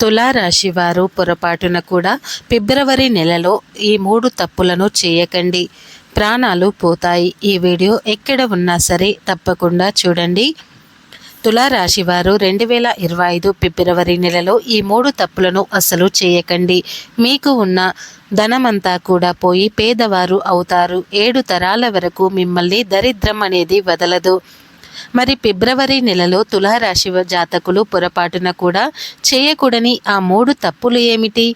తులారాశి వారు పొరపాటున కూడా ఫిబ్రవరి నెలలో ఈ మూడు తప్పులను చేయకండి. ప్రాణాలు పోతాయి. ఈ వీడియో ఎక్కడ ఉన్నా సరే తప్పకుండా చూడండి. తులారాశి వారు రెండు వేల ఇరవై ఐదు ఫిబ్రవరి నెలలో ఈ మూడు తప్పులను అసలు చేయకండి. మీకు ఉన్న ధనమంతా కూడా పోయి పేదవారు అవుతారు. ఏడు తరాల వరకు మిమ్మల్ని దరిద్రం అనేది వదలదు. మరి ఫిబ్రవరి నెలలో తులారాశి జాతకులు పొరపాటున కూడా చేయకూడని ఆ మూడు తప్పులు ఏమిటి?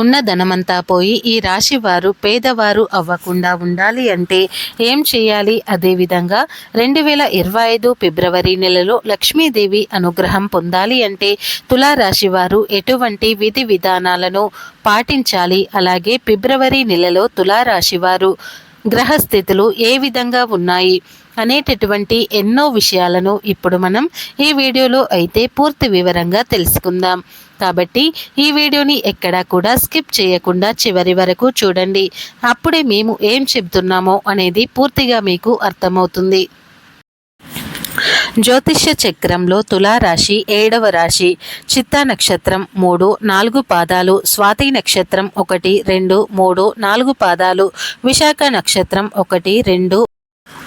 ఉన్న ధనమంతా పోయి ఈ రాశి వారు పేదవారు అవ్వకుండా ఉండాలి అంటే ఏం చేయాలి? అదేవిధంగా రెండు వేల ఇరవై ఐదు ఫిబ్రవరి నెలలో లక్ష్మీదేవి అనుగ్రహం పొందాలి అంటే తులారాశి వారు ఎటువంటి విధి విధానాలను పాటించాలి? అలాగే ఫిబ్రవరి నెలలో తులారాశి వారు గ్రహస్థితులు ఏ విధంగా ఉన్నాయి? అనేటటువంటి ఎన్నో విషయాలను ఇప్పుడు మనం ఈ వీడియోలో అయితే పూర్తి వివరంగా తెలుసుకుందాం. కాబట్టి ఈ వీడియోని ఎక్కడా కూడా స్కిప్ చేయకుండా చివరి వరకు చూడండి. అప్పుడే మేము ఏం చెబుతున్నామో అనేది పూర్తిగా మీకు అర్థమవుతుంది. జ్యోతిష్య చక్రంలో తులారాశి ఏడవ రాశి. చిత్తా నక్షత్రం మూడు నాలుగు పాదాలు. స్వాతి నక్షత్రం ఒకటి రెండు మూడు నాలుగు పాదాలు. విశాఖ నక్షత్రం ఒకటి రెండు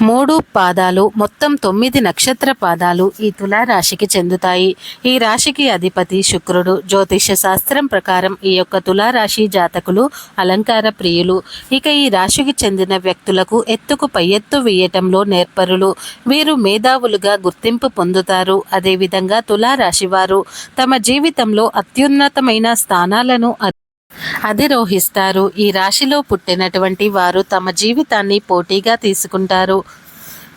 మూడు పాదాలు మొత్తం తొమ్మిది నక్షత్ర పాదాలు ఈ తులారాశికి చెందుతాయి. ఈ రాశికి అధిపతి శుక్రుడు. జ్యోతిష శాస్త్రం ప్రకారం ఈ యొక్క తులారాశి జాతకులు అలంకార ప్రియులు. ఇక ఈ రాశికి చెందిన వ్యక్తులకు ఎత్తుకు పై ఎత్తు వేయటంలో నేర్పరులు. వీరు మేధావులుగా గుర్తింపు పొందుతారు. అదేవిధంగా తులారాశి వారు తమ జీవితంలో అత్యున్నతమైన స్థానాలను అధిరోహిస్తారు ఈ రాశిలో పుట్టినటువంటి వారు తమ జీవితాన్ని పోటీగా తీసుకుంటారు.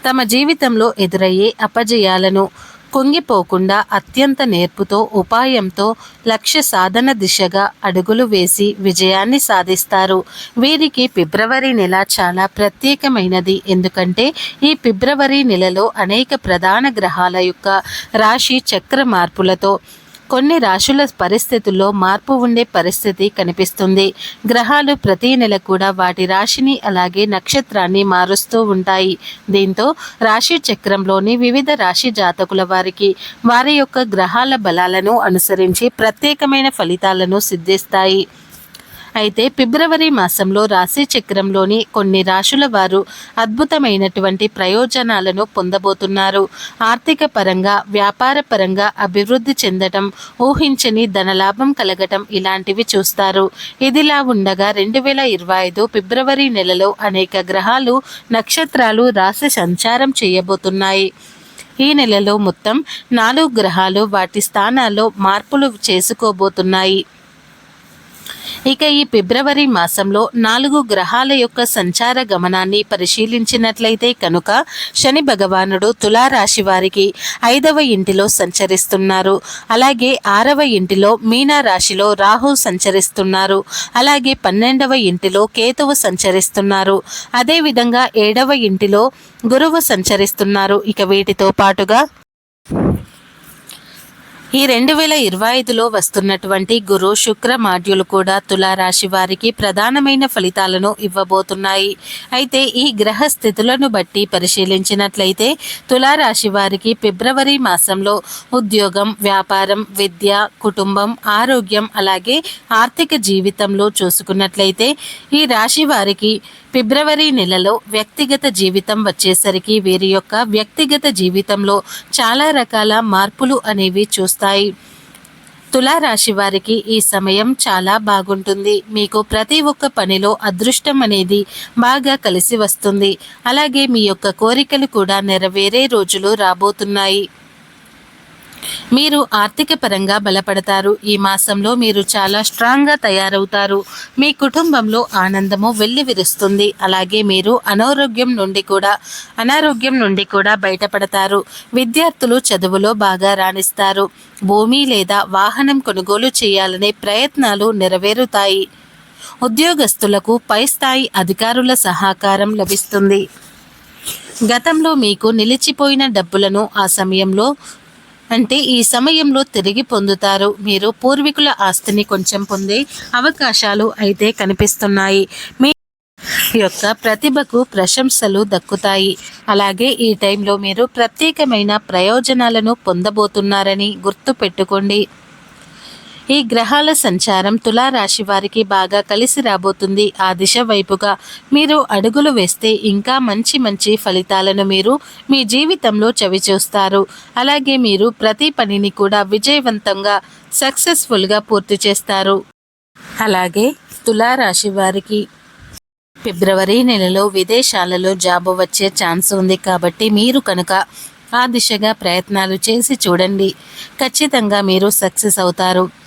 తమ జీవితంలో ఎదురయ్యే అపజయాలను కుంగిపోకుండా అత్యంత నేర్పుతో ఉపాయంతో లక్ష్య సాధన దిశగా అడుగులు వేసి విజయాన్ని సాధిస్తారు. వీరికి ఫిబ్రవరి నెల చాలా ప్రత్యేకమైనది. ఎందుకంటే ఈ ఫిబ్రవరి నెలలో అనేక ప్రధాన గ్రహాల యొక్క రాశి చక్ర మార్పులతో కొన్ని రాశుల పరిస్థితుల్లో మార్పు ఉండే పరిస్థితి కనిపిస్తుంది. గ్రహాలు ప్రతి నెల కూడా వాటి రాశిని అలాగే నక్షత్రాన్ని మారుస్తూ ఉంటాయి. దీంతో రాశి చక్రంలోని వివిధ రాశి జాతకుల వారికి వారి యొక్క గ్రహాల బలాలను అనుసరించి ప్రత్యేకమైన ఫలితాలను సిద్ధిస్తాయి. అయితే ఫిబ్రవరి మాసంలో రాశి చక్రంలోని కొన్ని రాశుల వారు అద్భుతమైనటువంటి ప్రయోజనాలను పొందబోతున్నారు. ఆర్థిక పరంగా వ్యాపార పరంగా అభివృద్ధి చెందటం ఊహించని ధనలాభం కలగటం ఇలాంటివి చూస్తారు. ఇదిలా ఉండగా రెండు వేల ఇరవై ఐదు ఫిబ్రవరి నెలలో అనేక గ్రహాలు నక్షత్రాలు రాశి సంచారం చేయబోతున్నాయి. ఈ నెలలో మొత్తం నాలుగు గ్రహాలు వాటి స్థానాల్లో మార్పులు చేసుకోబోతున్నాయి. ఇక ఈ ఫిబ్రవరి మాసంలో నాలుగు గ్రహాల యొక్క సంచార గమనాన్ని పరిశీలించినట్లయితే కనుక శని భగవానుడు తులారాశి వారికి ఐదవ ఇంటిలో సంచరిస్తున్నారు. అలాగే ఆరవ ఇంటిలో మీనా రాశిలో రాహు సంచరిస్తున్నారు. అలాగే పన్నెండవ ఇంటిలో కేతువు సంచరిస్తున్నారు. అదేవిధంగా ఏడవ ఇంటిలో గురువు సంచరిస్తున్నారు. ఇక వీటితో పాటుగా ఈ రెండు వేల ఇరవై ఐదులో వస్తున్నటువంటి గురు శుక్ర మాడ్యూల్ కూడా తులారాశి వారికి ప్రధానమైన ఫలితాలను ఇవ్వబోతున్నాయి. అయితే ఈ గ్రహ స్థితులను బట్టి పరిశీలించినట్లయితే తులారాశి వారికి ఫిబ్రవరి మాసంలో ఉద్యోగం వ్యాపారం విద్య కుటుంబం ఆరోగ్యం అలాగే ఆర్థిక జీవితంలో చూసుకున్నట్లయితే ఈ రాశి వారికి ఫిబ్రవరి నెలలో వ్యక్తిగత జీవితం వచ్చేసరికి వీరి యొక్క వ్యక్తిగత జీవితంలో చాలా రకాల మార్పులు అనేవి చూస్తాయి. తులారాశి వారికి ఈ సమయం చాలా బాగుంటుంది. మీకు ప్రతి ఒక్క పనిలో అదృష్టం అనేది బాగా కలిసి వస్తుంది. అలాగే మీ యొక్క కోరికలు కూడా నెరవేరే రోజులు రాబోతున్నాయి. మీరు ఆర్థిక పరంగా బలపడతారు. ఈ మాసంలో మీరు చాలా స్ట్రాంగ్గా తయారవుతారు. మీ కుటుంబంలో ఆనందము వెళ్ళి విరుస్తుంది. అలాగే మీరు అనారోగ్యం నుండి కూడా అనారోగ్యం నుండి కూడా బయటపడతారు. విద్యార్థులు చదువులో బాగా రాణిస్తారు. భూమి లేదా వాహనం కొనుగోలు చేయాలనే ప్రయత్నాలు నెరవేరుతాయి. ఉద్యోగస్తులకు పై స్థాయి అధికారుల సహకారం లభిస్తుంది. గతంలో మీకు నిలిచిపోయిన డబ్బులను ఆ సమయంలో అంటే ఈ సమయంలో తిరిగి పొందుతారు. మీరు పూర్వీకుల ఆస్తిని కొంచెం పొందే అవకాశాలు అయితే కనిపిస్తున్నాయి. మీ యొక్క ప్రతిభకు ప్రశంసలు దక్కుతాయి. అలాగే ఈ టైంలో మీరు ప్రత్యేకమైన ప్రయోజనాలను పొందబోతున్నారని గుర్తు పెట్టుకోండి ఈ గ్రహాల సంచారం తులారాశి వారికి బాగా కలిసి రాబోతుంది. ఆ దిశ వైపుగా మీరు అడుగులు వేస్తే ఇంకా మంచి మంచి ఫలితాలను మీరు మీ జీవితంలో చవిచూస్తారు. అలాగే మీరు ప్రతి పనిని కూడా విజయవంతంగా సక్సెస్ఫుల్గా పూర్తి చేస్తారు. అలాగే తులారాశి వారికి ఫిబ్రవరి నెలలో విదేశాలలో జాబ్ వచ్చే ఛాన్స్ ఉంది కాబట్టి మీరు కనుక ఆ దిశగా ప్రయత్నాలు చేసి చూడండి. ఖచ్చితంగా మీరు సక్సెస్ అవుతారు.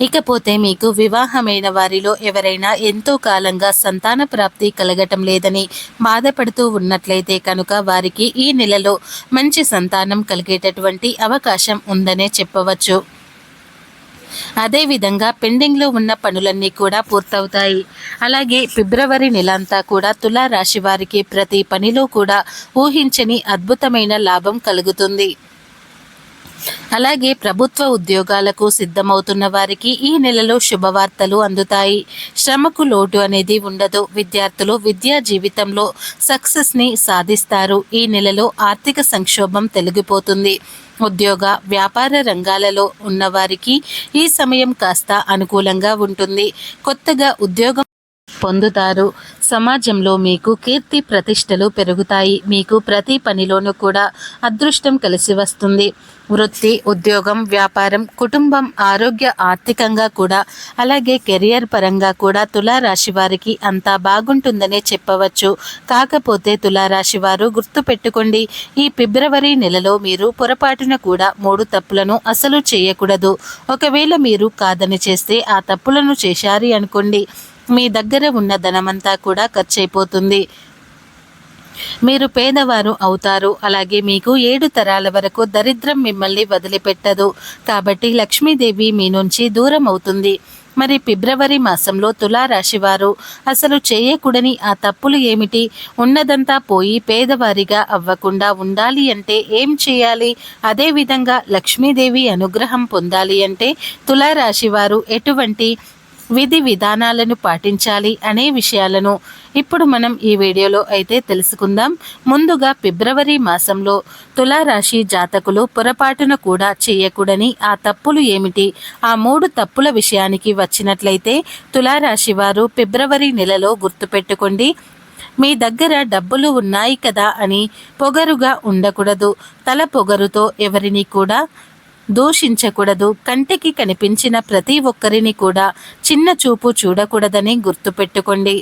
ఇకపోతే మీకు వివాహమైన వారిలో ఎవరైనా ఎంతో కాలంగా సంతాన ప్రాప్తి కలగటం లేదని బాధపడుతూ ఉన్నట్లయితే కనుక వారికి ఈ నెలలో మంచి సంతానం కలిగేటటువంటి అవకాశం ఉందనే చెప్పవచ్చు. అదేవిధంగా పెండింగ్లో ఉన్న పనులన్నీ కూడా పూర్తవుతాయి. అలాగే ఫిబ్రవరి నెల అంతా కూడా తులారాశి వారికి ప్రతి పనిలో కూడా ఊహించని అద్భుతమైన లాభం కలుగుతుంది. అలాగే ప్రభుత్వ ఉద్యోగాలకు సిద్ధమవుతున్న వారికి ఈ నెలలో శుభవార్తలు అందుతాయి. శ్రమకు లోటు అనేది ఉండదు. విద్యార్థులు విద్యా జీవితంలో సక్సెస్ని సాధిస్తారు. ఈ నెలలో ఆర్థిక సంక్షోభం తొలగిపోతుంది. ఉద్యోగ వ్యాపార రంగాలలో ఉన్నవారికి ఈ సమయం కాస్త అనుకూలంగా ఉంటుంది. కొత్తగా ఉద్యోగం పొందుతారు. సమాజంలో మీకు కీర్తి ప్రతిష్టలు పెరుగుతాయి. మీకు ప్రతి పనిలోనూ కూడా అదృష్టం కలిసి వస్తుంది. వృత్తి ఉద్యోగం వ్యాపారం కుటుంబం ఆరోగ్య ఆర్థికంగా కూడా అలాగే కెరియర్ పరంగా కూడా తులారాశి వారికి అంతా బాగుంటుందనే చెప్పవచ్చు. కాకపోతే తులారాశి వారు గుర్తుపెట్టుకోండి ఈ ఫిబ్రవరి నెలలో మీరు పొరపాటున కూడా మూడు తప్పులను అసలు చేయకూడదు. ఒకవేళ మీరు కాదని చేస్తే ఆ తప్పులను చేశారు అనుకోండి. మీ దగ్గర ఉన్న ధనమంతా కూడా ఖర్చయిపోతుంది మీరు పేదవారు అవుతారు. అలాగే మీకు ఏడు తరాల వరకు దరిద్రం మిమ్మల్ని వదిలిపెట్టదు. కాబట్టి లక్ష్మీదేవి మీ నుంచి దూరం అవుతుంది మరి ఫిబ్రవరి మాసంలో తులారాశివారు అసలు చేయకూడని ఆ తప్పులు ఏమిటి? ఉన్నదంతా పోయి పేదవారిగా అవ్వకుండా ఉండాలి అంటే ఏం చేయాలి? అదేవిధంగా లక్ష్మీదేవి అనుగ్రహం పొందాలి అంటే తులారాశివారు ఎటువంటి విధి విధానాలను పాటించాలి అనే విషయాలను ఇప్పుడు మనం ఈ వీడియోలో అయితే తెలుసుకుందాం. ముందుగా ఫిబ్రవరి మాసంలో తులారాశి జాతకులు పొరపాటున కూడా చేయకూడని ఆ తప్పులు ఏమిటి? ఆ మూడు తప్పుల విషయానికి వచ్చినట్లయితే తులారాశి వారు ఫిబ్రవరి నెలలో గుర్తుపెట్టుకోండి. మీ దగ్గర డబ్బులు ఉన్నాయి కదా అని పొగరుగా ఉండకూడదు. తల పొగరుతో ఎవరిని కూడా దూషించకూడదు. కంటికి కనిపించిన ప్రతి ఒక్కరిని కూడా చిన్న చూపు చూడకూడదని గుర్తుపెట్టుకోండి.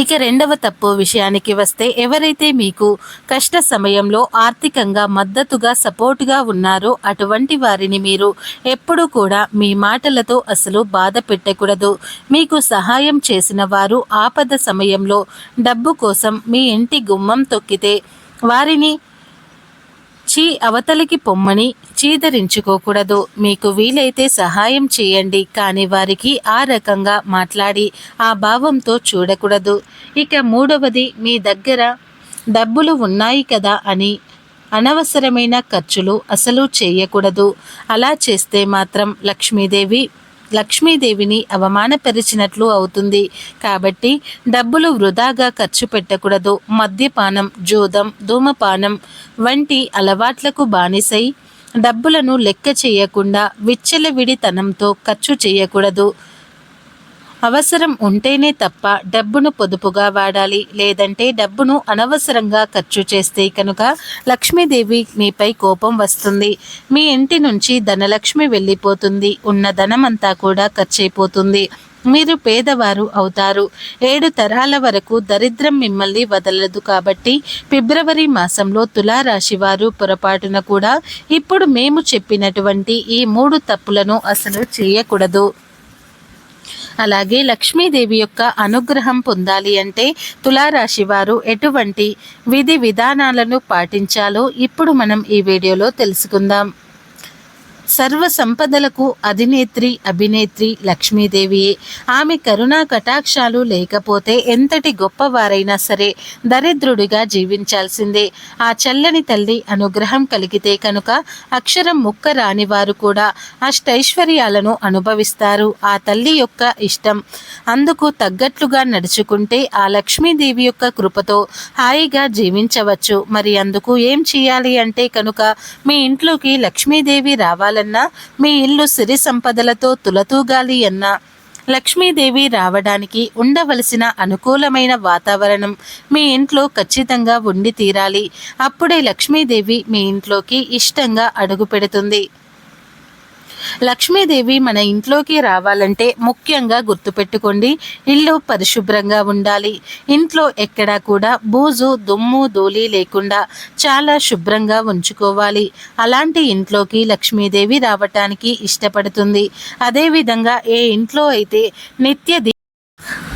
ఇక రెండవ తప్పు విషయానికి వస్తే ఎవరైతే మీకు కష్ట సమయంలో ఆర్థికంగా మద్దతుగా సపోర్టుగా ఉన్నారో అటువంటి వారిని మీరు ఎప్పుడూ కూడా మీ మాటలతో అసలు బాధ పెట్టకూడదు. మీకు సహాయం చేసిన వారు ఆపద సమయంలో డబ్బు కోసం మీ ఇంటి గుమ్మం తొక్కితే వారిని చీ అవతలికి పొమ్మని చీదరించుకోకూడదు. మీకు వీలైతే సహాయం చేయండి. కానీ వారికి ఆ రకంగా మాట్లాడి ఆ భావంతో చూడకూడదు. ఇక మూడవది మీ దగ్గర డబ్బులు ఉన్నాయి కదా అని అనవసరమైన ఖర్చులు అసలు చేయకూడదు. అలా చేస్తే మాత్రం లక్ష్మీదేవి లక్ష్మీదేవిని అవమానపరిచినట్లు అవుతుంది. కాబట్టి డబ్బులు వృధాగా ఖర్చు పెట్టకూడదు. మద్యపానం జూదం ధూమపానం వంటి అలవాట్లకు బానిసై డబ్బులను లెక్క చేయకుండా విచ్చలవిడితనంతో ఖర్చు చేయకూడదు. అవసరం ఉంటేనే తప్ప డబ్బును పొదుపుగా వాడాలి. లేదంటే డబ్బును అనవసరంగా ఖర్చు చేస్తే కనుక లక్ష్మీదేవి మీపై కోపం వస్తుంది. మీ ఇంటి నుంచి ధనలక్ష్మి వెళ్ళిపోతుంది. ఉన్న ధనమంతా కూడా ఖర్చైపోతుంది. మీరు పేదవారు అవుతారు. ఏడు తరాల వరకు దరిద్రం మిమ్మల్ని వదలదు కాబట్టి ఫిబ్రవరి మాసంలో తులారాశి వారు పొరపాటున కూడా ఇప్పుడు మేము చెప్పినటువంటి ఈ మూడు తప్పులను అసలు చేయకూడదు. అలాగే లక్ష్మీదేవి యొక్క అనుగ్రహం పొందాలి అంటే తులారాశి వారు ఎటువంటి విధి విధానాలను పాటించాలో ఇప్పుడు మనం ఈ వీడియోలో తెలుసుకుందాం. సర్వ సంపదలకు అధినేత్రి అభినేత్రి లక్ష్మీదేవియే. ఆమె కరుణా కటాక్షాలు లేకపోతే ఎంతటి గొప్పవారైనా సరే దరిద్రుడిగా జీవించాల్సిందే. ఆ చల్లని తల్లి అనుగ్రహం కలిగితే కనుక అక్షరం ముక్క రాని వారు కూడా అష్టైశ్వర్యాలను అనుభవిస్తారు. ఆ తల్లి యొక్క ఇష్టం అందుకు తగ్గట్లుగా నడుచుకుంటే ఆ లక్ష్మీదేవి యొక్క కృపతో హాయిగా జీవించవచ్చు. మరి అందుకు ఏం చేయాలి అంటే కనుక మీ ఇంట్లోకి లక్ష్మీదేవి రావాలి ఉండాలన్నా మీ ఇల్లు సిరి సంపదలతో తులతూగాలి అన్నా. లక్ష్మీదేవి రావడానికి ఉండవలసిన అనుకూలమైన వాతావరణం మీ ఇంట్లో ఖచ్చితంగా ఉండి తీరాలి. అప్పుడే లక్ష్మీదేవి మీ ఇంట్లోకి ఇష్టంగా అడుగు పెడుతుంది. లక్ష్మీదేవి మన ఇంట్లోకి రావాలంటే ముఖ్యంగా గుర్తుపెట్టుకోండి ఇల్లు పరిశుభ్రంగా ఉండాలి. ఇంట్లో ఎక్కడా కూడా బూజు దుమ్ము ధూళి లేకుండా చాలా శుభ్రంగా ఉంచుకోవాలి. అలాంటి ఇంట్లోకి లక్ష్మీదేవి రావటానికి ఇష్టపడుతుంది. అదేవిధంగా ఏ ఇంట్లో అయితే నిత్య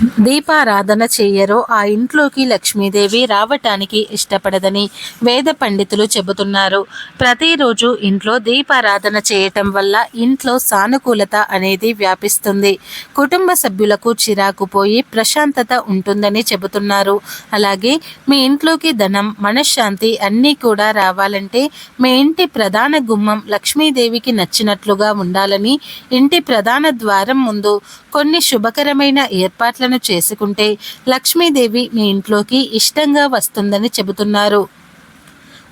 దీపారాధన చేయరో ఆ ఇంట్లోకి లక్ష్మీదేవి రావటానికి ఇష్టపడదని వేద పండితులు చెబుతున్నారు. ప్రతిరోజు ఇంట్లో దీపారాధన చేయటం వల్ల ఇంట్లో సానుకూలత అనేది వ్యాపిస్తుంది. కుటుంబ సభ్యులకు చిరాకు పోయి ప్రశాంతత ఉంటుందని చెబుతున్నారు. అలాగే మీ ఇంట్లోకి ధనం మనశ్శాంతి అన్నీ కూడా రావాలంటే మీ ఇంటి ప్రధాన గుమ్మం లక్ష్మీదేవికి నచ్చినట్లుగా ఉండాలని ఇంటి ప్రధాన ద్వారం ముందు కొన్ని శుభకరమైన ఏర్పాట్లను చేసుకుంటే లక్ష్మీదేవి మీ ఇంట్లోకి ఇష్టంగా వస్తుందని చెబుతున్నారు.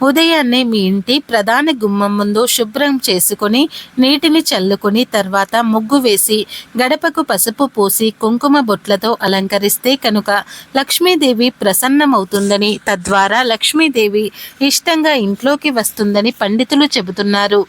ఉదయాన్నే మీ ఇంటి ప్రధాన గుమ్మం ముందు శుభ్రం చేసుకొని నీటిని చల్లుకొని తర్వాత ముగ్గు వేసి గడపకు పసుపు పూసి కుంకుమ బొట్లతో అలంకరిస్తే కనుక లక్ష్మీదేవి ప్రసన్నమవుతుందని తద్వారా లక్ష్మీదేవి ఇష్టంగా ఇంట్లోకి వస్తుందని పండితులు చెబుతున్నారు.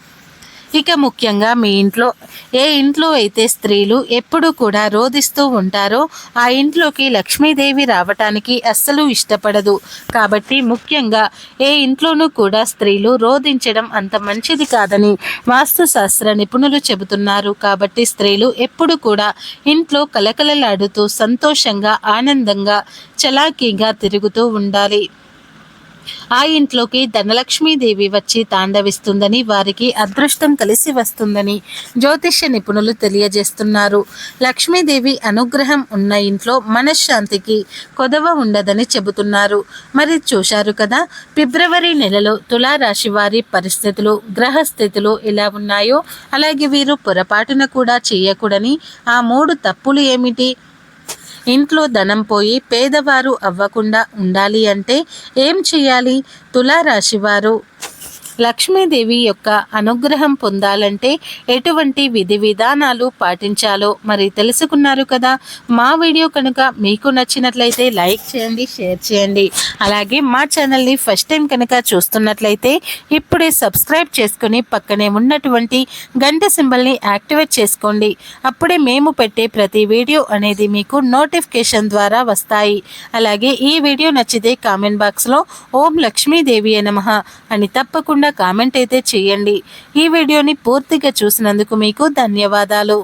ఇక ముఖ్యంగా మీ ఇంట్లో ఏ ఇంట్లో అయితే స్త్రీలు ఎప్పుడూ కూడా రోధిస్తూ ఉంటారో ఆ ఇంట్లోకి లక్ష్మీదేవి రావటానికి అస్సలు ఇష్టపడదు. కాబట్టి ముఖ్యంగా ఏ ఇంట్లోనూ కూడా స్త్రీలు రోధించడం అంత మంచిది కాదని వాస్తుశాస్త్ర నిపుణులు చెబుతున్నారు. కాబట్టి స్త్రీలు ఎప్పుడు కూడా ఇంట్లో కలకలలాడుతూ సంతోషంగా ఆనందంగా చలాకీగా తిరుగుతూ ఉండాలి. ఆ ఇంట్లోకి ధనలక్ష్మీదేవి వచ్చి తాండవిస్తుందని వారికి అదృష్టం కలిసి వస్తుందని జ్యోతిష్య నిపుణులు తెలియజేస్తున్నారు. లక్ష్మీదేవి అనుగ్రహం ఉన్న ఇంట్లో మనశ్శాంతికి కొదవ ఉండదని చెబుతున్నారు. మరి చూశారు కదా ఫిబ్రవరి నెలలో తులారాశి వారి పరిస్థితులు గ్రహస్థితులు ఎలా ఉన్నాయో అలాగే వీరు పొరపాటున కూడా చేయకూడని ఆ మూడు తప్పులు ఏమిటి? ఇంట్లో ధనం పోయి పేదవారు అవ్వకుండా ఉండాలి అంటే ఏం చేయాలి? తులారాశివారు లక్ష్మీదేవి యొక్క అనుగ్రహం పొందాలంటే ఎటువంటి విధి విధానాలు పాటించాలో మరి తెలుసుకున్నారు కదా. మా వీడియో కనుక మీకు నచ్చినట్లయితే లైక్ చేయండి షేర్ చేయండి. అలాగే మా ఛానల్ని ఫస్ట్ టైం కనుక చూస్తున్నట్లయితే ఇప్పుడే సబ్స్క్రైబ్ చేసుకుని పక్కనే ఉన్నటువంటి గంట సింబల్ని యాక్టివేట్ చేసుకోండి. అప్పుడే మేము పెట్టే ప్రతి వీడియో అనేది మీకు నోటిఫికేషన్ ద్వారా వస్తాయి. అలాగే ఈ వీడియో నచ్చితే కామెంట్ బాక్స్లో ఓం లక్ష్మీదేవి నమ అని తప్పకుండా కామెంట్ అయితే చేయండి. ఈ వీడియోని పూర్తిగా చూసినందుకు మీకు ధన్యవాదాలు.